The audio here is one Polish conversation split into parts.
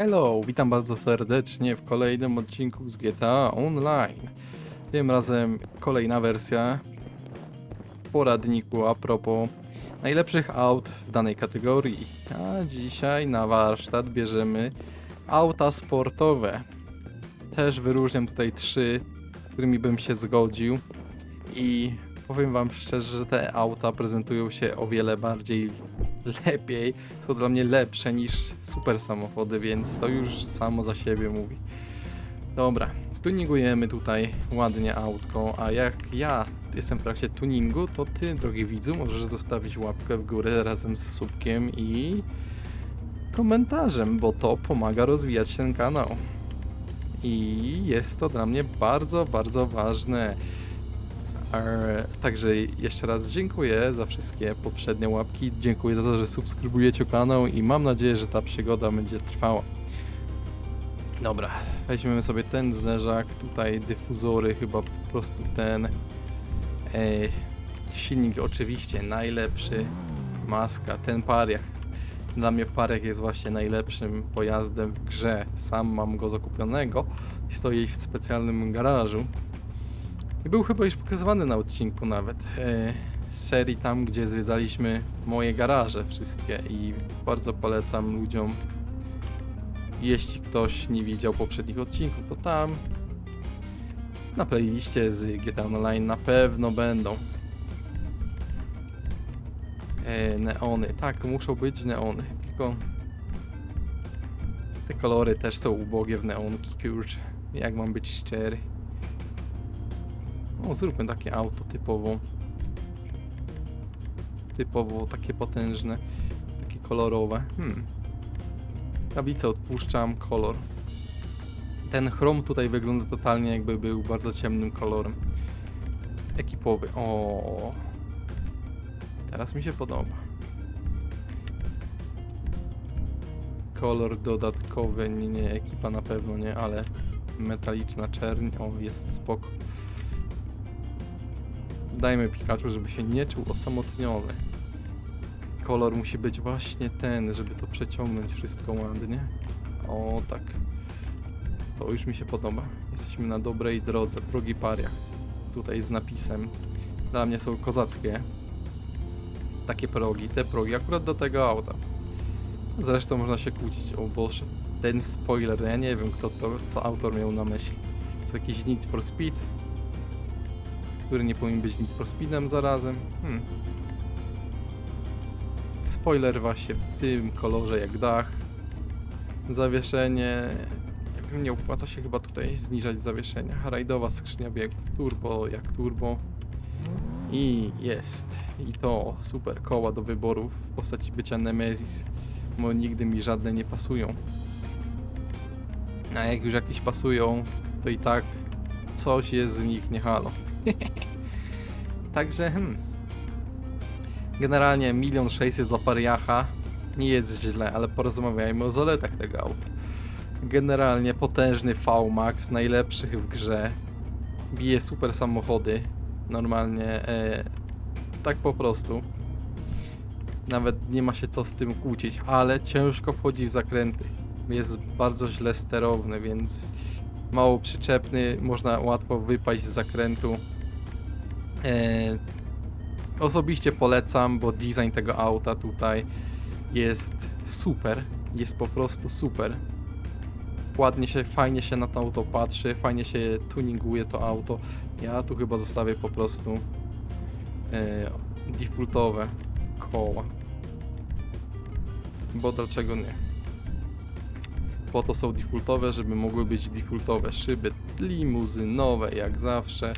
Hello, witam bardzo serdecznie w kolejnym odcinku z GTA Online. Tym razem kolejna wersja poradniku a propos najlepszych aut w danej kategorii. A dzisiaj na warsztat bierzemy auta sportowe. Też wyróżniam tutaj trzy, z którymi bym się zgodził i powiem wam szczerze, że te auta prezentują się o wiele bardziej lepiej, są dla mnie lepsze niż super samochody, więc to już samo za siebie mówi. Dobra, tuningujemy tutaj ładnie autko, a jak ja jestem w trakcie tuningu, to ty, drogi widzu, możesz zostawić łapkę w górę razem z subkiem i komentarzem, bo to pomaga rozwijać ten kanał. I jest to dla mnie bardzo, bardzo ważne. Także jeszcze raz dziękuję za wszystkie poprzednie łapki. Dziękuję za to, że subskrybujecie kanał i mam nadzieję, że ta przygoda będzie trwała. Dobra, weźmiemy sobie ten zderzak, tutaj dyfuzory, chyba po prostu ten. Eee, silnik oczywiście najlepszy, maska, ten pariach. Dla mnie pariach jest właśnie najlepszym pojazdem w grze. Sam mam go zakupionego i stoi w specjalnym garażu. I był chyba już pokazywany na odcinku nawet. Z serii tam, gdzie zwiedzaliśmy moje garaże wszystkie i bardzo polecam ludziom. Jeśli ktoś nie widział poprzednich odcinków, to tam na playliście z GTA Online na pewno będą. E, neony, tak, muszą być neony, tylko te kolory też są ubogie w neonki, kurczę, jak mam być szczery. O, zróbmy takie auto typowo. Typowo takie potężne, takie kolorowe. Hmm. Tablicę odpuszczam, kolor. Ten chrom tutaj wygląda totalnie jakby był bardzo ciemnym kolorem. Ekipowy. O. Teraz mi się podoba. Kolor dodatkowy, nie, nie, ekipa na pewno nie, ale metaliczna czerń, o, jest spoko. Dajmy Pikachu, żeby się nie czuł osamotniony. Kolor musi być właśnie ten, żeby to przeciągnąć wszystko ładnie. O tak. To już mi się podoba. Jesteśmy na dobrej drodze. Progi pariach. Tutaj z napisem. Dla mnie są kozackie. Takie progi. Te progi akurat do tego auta. Zresztą można się kłócić. O Boże. Ten spoiler. Ja nie wiem kto to, co autor miał na myśli. To jakiś Need for Speed? Który nie powinien być Need for Speedem zarazem. Hmm. Spoiler właśnie w tym kolorze jak dach. Zawieszenie. Nie opłaca się chyba tutaj zniżać zawieszenia. Rajdowa skrzynia biegów. Turbo jak turbo. I jest. I to super koła do wyboru w postaci bycia Nemesis. Bo nigdy mi żadne nie pasują. A jak już jakieś pasują, to i tak coś jest w nich nie halo. Także hmm. Generalnie milion sześćset za pariacha nie jest źle, ale porozmawiajmy o zaletach tego auta. Generalnie potężny V-Max, najlepszy w grze. Bije super samochody. Normalnie e, tak po prostu. Nawet nie ma się co z tym kłócić, ale ciężko wchodzi w zakręty. Jest bardzo źle sterowny, więc mało przyczepny, można łatwo wypaść z zakrętu. E, osobiście polecam, bo design tego auta tutaj jest super. Jest po prostu super. Ładnie się, fajnie się na to auto patrzy, fajnie się tuninguje to auto. Ja tu chyba zostawię po prostu e, defaultowe koła. Bo dlaczego nie? Po to są defaultowe, żeby mogły być defaultowe szyby limuzynowe, jak zawsze.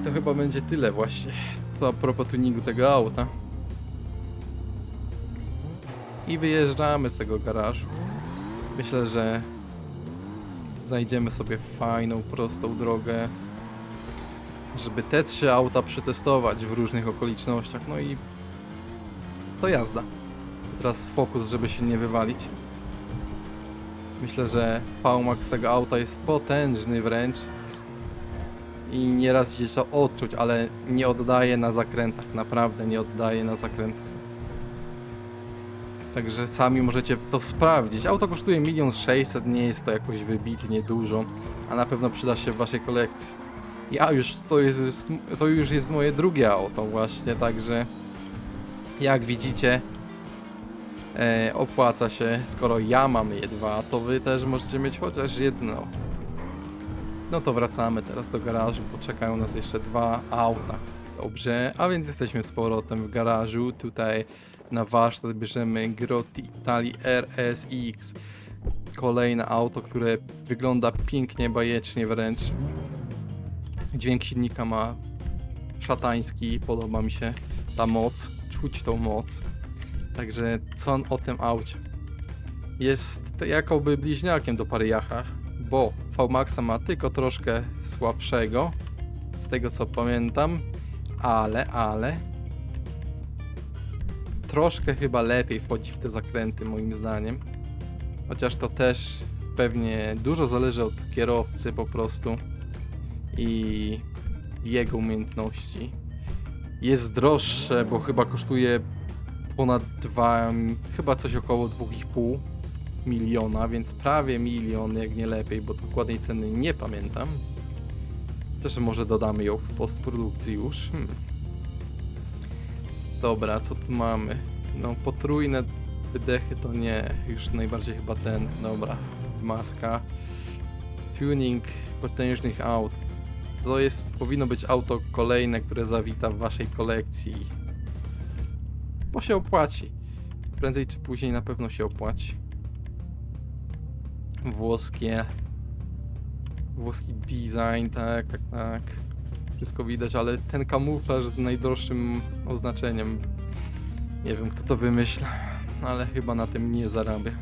I to chyba będzie tyle właśnie. To a propos tuningu tego auta. I wyjeżdżamy z tego garażu. Myślę, że znajdziemy sobie fajną, prostą drogę, żeby te trzy auta przetestować w różnych okolicznościach. No i to jazda. Teraz fokus, żeby się nie wywalić. Myślę, że Paumax tego auta jest potężny wręcz i nieraz się to odczuć, ale nie oddaje na zakrętach, naprawdę nie oddaje na zakrętach. Także sami możecie to sprawdzić. Auto kosztuje 1 600 nie jest to jakoś wybitnie dużo, a na pewno przyda się w waszej kolekcji. Ja już, to, jest, to już jest moje drugie auto właśnie, także jak widzicie e, opłaca się, skoro ja mam je dwa, to wy też możecie mieć chociaż jedno. No to wracamy teraz do garażu, bo czekają nas jeszcze dwa auta. Dobrze, a więc jesteśmy z powrotem w garażu. Tutaj na warsztat bierzemy Grotti Itali RSX. Kolejne auto, które wygląda pięknie, bajecznie wręcz. Dźwięk silnika ma szatański, podoba mi się ta moc, czuć tą moc. Także co o tym aucie? Jest jakoby bliźniakiem do Pariacha, bo VMAXa ma tylko troszkę słabszego, z tego co pamiętam, ale, ale troszkę chyba lepiej wchodzi w te zakręty moim zdaniem. Chociaż to też pewnie dużo zależy od kierowcy po prostu i jego umiejętności. Jest droższe, bo chyba kosztuje ponad 2, chyba coś około 2,5 miliona, więc prawie milion, jak nie lepiej, bo dokładnej ceny nie pamiętam. Też może dodamy ją w postprodukcji już. Hmm. Dobra, co tu mamy? No potrójne wydechy to nie, już najbardziej chyba ten, dobra, maska. Tuning potężnych aut. To jest, powinno być auto kolejne, które zawita w waszej kolekcji. Bo się opłaci. Prędzej czy później na pewno się opłaci. Włoskie. Włoski design, tak, tak, tak. Wszystko widać, ale ten kamuflaż z najdroższym oznaczeniem. Nie wiem kto to wymyśla, ale chyba na tym nie zarabia.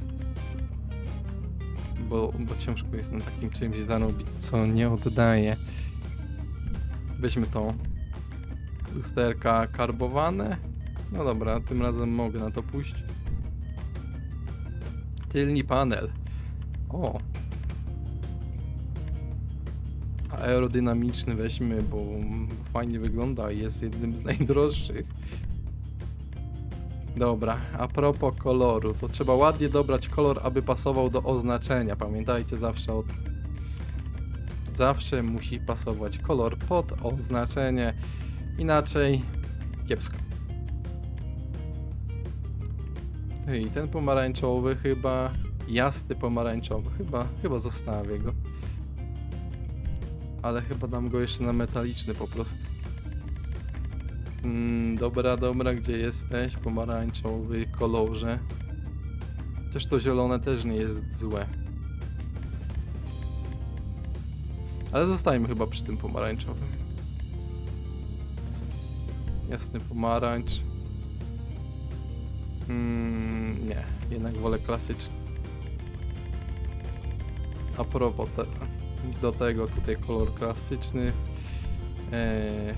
Bo, bo ciężko jest na takim czymś zarobić, co nie oddaje. Weźmy to. Lusterka karbowane. No dobra, tym razem mogę na to pójść. Tylni panel. O. Aerodynamiczny weźmy, bo fajnie wygląda i jest jednym z najdroższych. Dobra, a propos koloru, to trzeba ładnie dobrać kolor, aby pasował do oznaczenia. Pamiętajcie zawsze o tym. Zawsze musi pasować kolor pod oznaczenie, inaczej kiepsko. I ten pomarańczowy chyba, jasny pomarańczowy, chyba, chyba zostawię go. Ale chyba dam go jeszcze na metaliczny po prostu. Mm, dobra, dobra, gdzie jesteś? Pomarańczowy kolorze. Też to zielone też nie jest złe. Ale zostajmy chyba przy tym pomarańczowym. Jasny pomarańcz. Mm, nie, jednak wolę klasyczny. A propos te, do tego tutaj kolor klasyczny. Eee,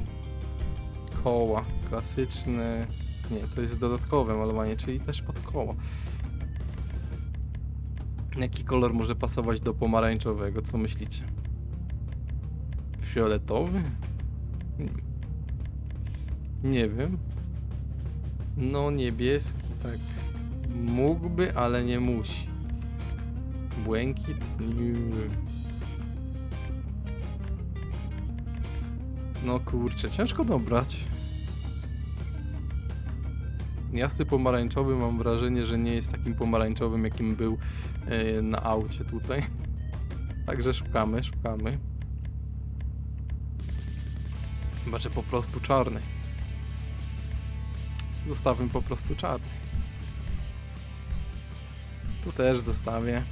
koła klasyczne. Nie, to jest dodatkowe malowanie, czyli też pod koło. Jaki kolor może pasować do pomarańczowego? Co myślicie? Fioletowy? Nie wiem. No niebieski, tak. Mógłby, ale nie musi. Błękit? No kurczę, ciężko dobrać. Jasny pomarańczowy mam wrażenie, że nie jest takim pomarańczowym, jakim był e, na aucie tutaj. Także szukamy, szukamy. Chyba, że po prostu czarny. Zostawmy po prostu czarny. Tu też zostawię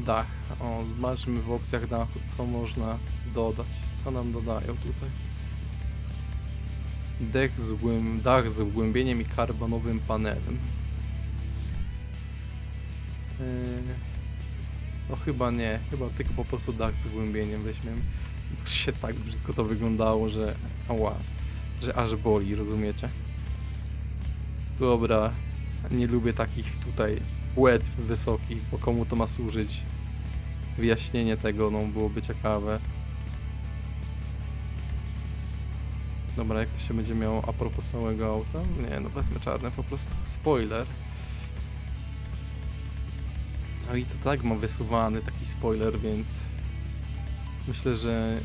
dach. O, zobaczmy w opcjach dachu, co można dodać. Co nam dodają tutaj. Dech z głęb... Dach z wgłębieniem i karbonowym panelem. Yy... No chyba nie, chyba tylko po prostu dach z wgłębieniem weźmiemy. Się tak brzydko to wyglądało, że ała, że aż boli, rozumiecie? Dobra, nie lubię takich tutaj płetw wysokich, bo komu to ma służyć? Wyjaśnienie tego no, byłoby ciekawe. Dobra, jak to się będzie miało a propos całego auta? Nie, no wezmę czarne po prostu. Spoiler. No i to tak ma wysuwany taki spoiler, więc myślę, że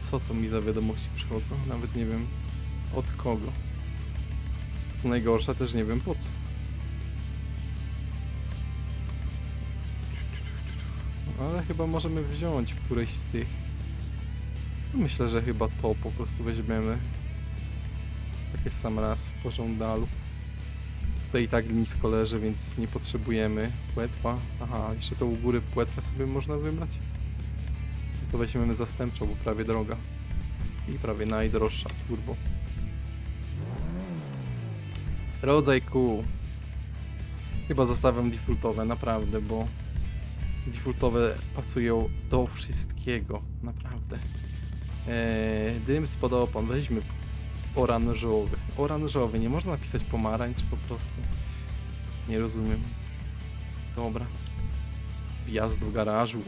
co to mi za wiadomości przychodzą? Nawet nie wiem od kogo. Co najgorsze, też nie wiem po co. Ale chyba możemy wziąć któreś z tych. Myślę, że chyba to po prostu weźmiemy. Takie w sam raz po żądalu. Tutaj i tak nisko leży, więc nie potrzebujemy płetwa. Aha, jeszcze to u góry płetwę sobie można wybrać. To weźmiemy zastępczą, bo prawie droga. I prawie najdroższa turbo. Rodzaj kół. Chyba zostawiam defaultowe, naprawdę, bo defaultowe pasują do wszystkiego, naprawdę. Eee, dym spod opon, weźmy oranżowy. Oranżowy, nie można napisać pomarańcz po prostu. Nie rozumiem. Dobra. Wjazd w garażu.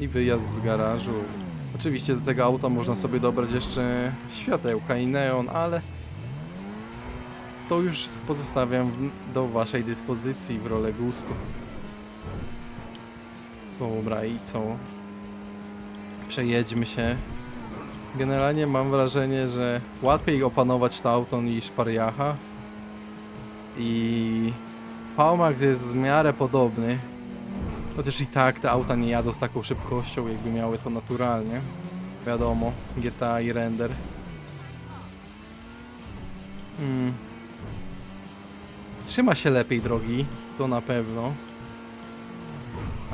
I wyjazd z garażu. Oczywiście do tego auta można sobie dobrać jeszcze światełka i neon, ale to już pozostawiam do waszej dyspozycji w rolę gustu. Dobra, i co? Przejedźmy się. Generalnie mam wrażenie, że łatwiej opanować to auto niż Pariacha. I Palmax jest w miarę podobny. Chociaż i tak te auta nie jadą z taką szybkością, jakby miały to naturalnie. Wiadomo, GTA i render. Hmm. Trzyma się lepiej drogi, to na pewno.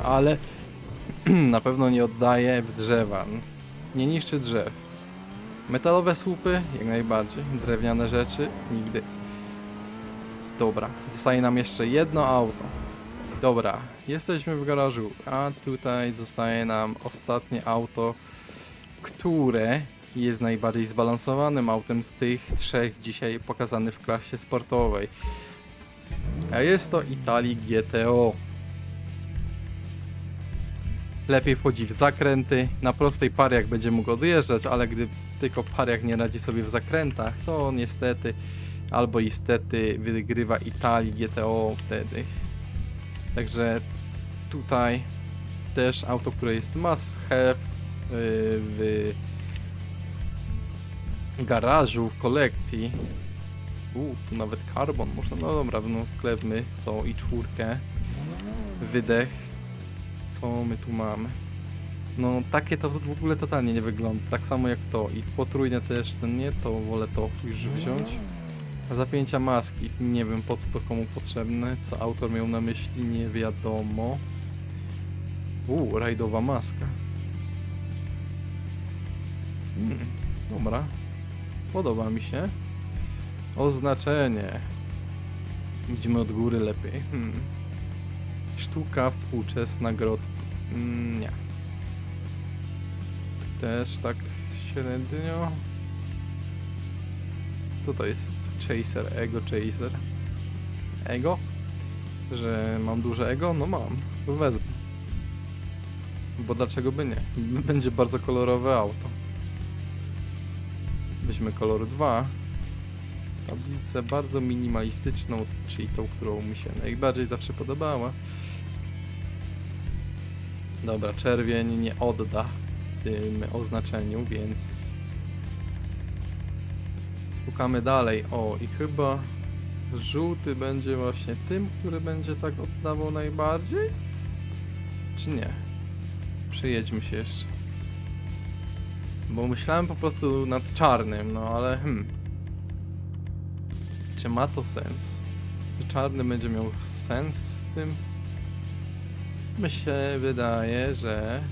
Ale na pewno nie oddaje w drzewa. Nie niszczy drzew. Metalowe słupy jak najbardziej. Drewniane rzeczy nigdy. Dobra, zostaje nam jeszcze jedno auto. Dobra, jesteśmy w garażu, a tutaj zostaje nam ostatnie auto, które jest najbardziej zbalansowanym autem z tych trzech dzisiaj pokazanych w klasie sportowej. A jest to Italii GTO. Lepiej wchodzi w zakręty. Na prostej pariach będzie mógł odjeżdżać, ale gdy tylko pariach nie radzi sobie w zakrętach, to niestety albo istety wygrywa Italii GTO wtedy. Także tutaj też auto, które jest must have yy, w garażu, w kolekcji. U, tu nawet karbon można, no dobra, no wklepmy to i czwórkę. Wydech. Co my tu mamy? No takie to w ogóle totalnie nie wygląda, tak samo jak to. I potrójne też ten nie, to wolę to już wziąć. Zapięcia maski. Nie wiem po co to komu potrzebne. Co autor miał na myśli, nie wiadomo. Uuu, rajdowa maska. Hmm, dobra. Podoba mi się. Oznaczenie. Widzimy od góry lepiej. Hmm. Sztuka współczesna grotki. Mm, nie. Też tak średnio. Co to jest Chaser, Ego Chaser? Ego? Że mam duże ego? No mam, to wezmę. Bo dlaczego by nie? Będzie bardzo kolorowe auto. Weźmy kolor 2. Tablicę bardzo minimalistyczną, czyli tą, którą mi się najbardziej zawsze podobała. Dobra, czerwień nie odda tym oznaczeniu, więc Szukamy dalej. O, i chyba żółty będzie właśnie tym, który będzie tak oddawał najbardziej? Czy nie? Przejedźmy się jeszcze. Bo myślałem po prostu nad czarnym, no ale hmm. Czy ma to sens? Czy czarny będzie miał sens w tym? Mi się wydaje, że...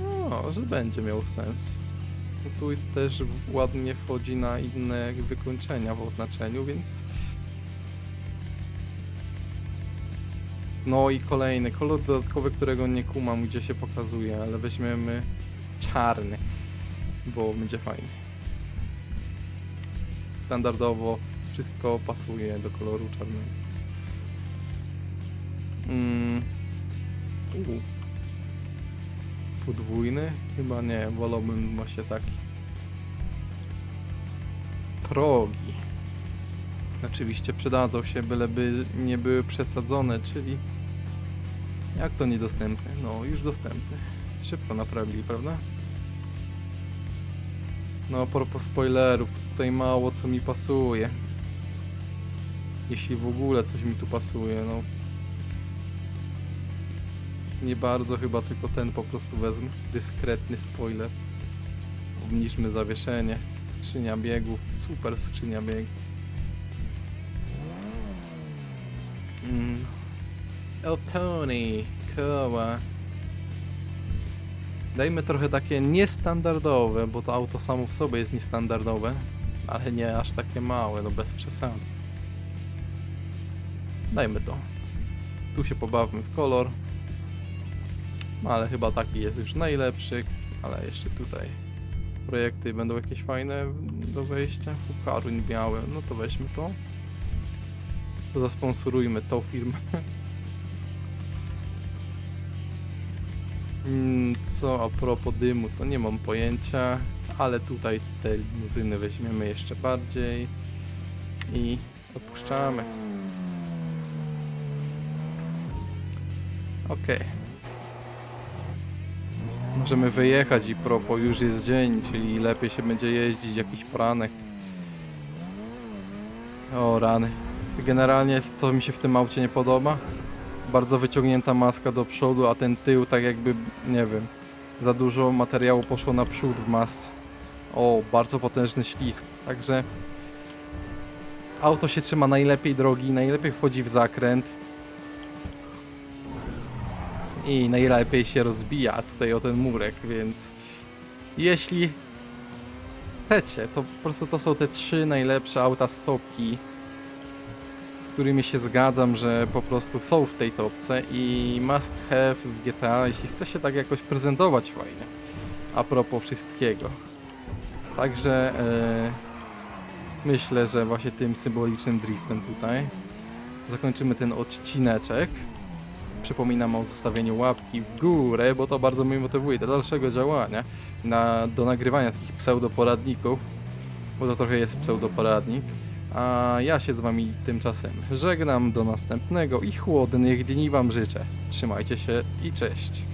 No, że będzie miał sens. No tu też ładnie wchodzi na inne wykończenia w oznaczeniu, więc... No i kolejny kolor dodatkowy, którego nie kumam, gdzie się pokazuje, ale weźmiemy czarny, bo będzie fajny. Standardowo wszystko pasuje do koloru czarnego. Mm. Podwójny? Chyba nie, wolałbym właśnie taki. progi. Oczywiście przydadzą się, byleby nie były przesadzone, czyli jak to niedostępne? No, już dostępne. Szybko naprawili, prawda? No, a propos spoilerów, tutaj mało co mi pasuje. Jeśli w ogóle coś mi tu pasuje, no. Nie bardzo chyba tylko ten po prostu wezmę. Dyskretny spoiler. Obniżmy zawieszenie. Skrzynia biegów. Super skrzynia biegów. Mm. El Pony. Koła. Dajmy trochę takie niestandardowe, bo to auto samo w sobie jest niestandardowe. Ale nie aż takie małe, no bez przesady. Dajmy to. Tu się pobawmy w kolor. No ale chyba taki jest już najlepszy. Ale jeszcze tutaj projekty będą jakieś fajne do wejścia. Hukaruń białe, no to weźmy to. To zasponsorujmy tą firmę. Mm, Co a propos dymu, to nie mam pojęcia, ale tutaj te limuzyny weźmiemy jeszcze bardziej i opuszczamy. Okej. Możemy wyjechać i propos już jest dzień, czyli lepiej się będzie jeździć jakiś pranek. O rany. Generalnie co mi się w tym aucie nie podoba? Bardzo wyciągnięta maska do przodu, a ten tył tak jakby, nie wiem, za dużo materiału poszło na przód w masce. O, bardzo potężny ślizg. Także auto się trzyma najlepiej drogi, najlepiej wchodzi w zakręt i najlepiej się rozbija tutaj o ten murek, więc jeśli chcecie, to po prostu to są te trzy najlepsze auta stopki, z którymi się zgadzam, że po prostu są w tej topce i must have w GTA, jeśli chce się tak jakoś prezentować fajnie, a propos wszystkiego. Także e, myślę, że właśnie tym symbolicznym driftem tutaj zakończymy ten odcineczek. Przypominam o zostawieniu łapki w górę, bo to bardzo mnie motywuje do dalszego działania, na, do nagrywania takich pseudoporadników, bo to trochę jest pseudoporadnik. A ja się z wami tymczasem żegnam, do następnego i chłodnych dni wam życzę. Trzymajcie się i cześć.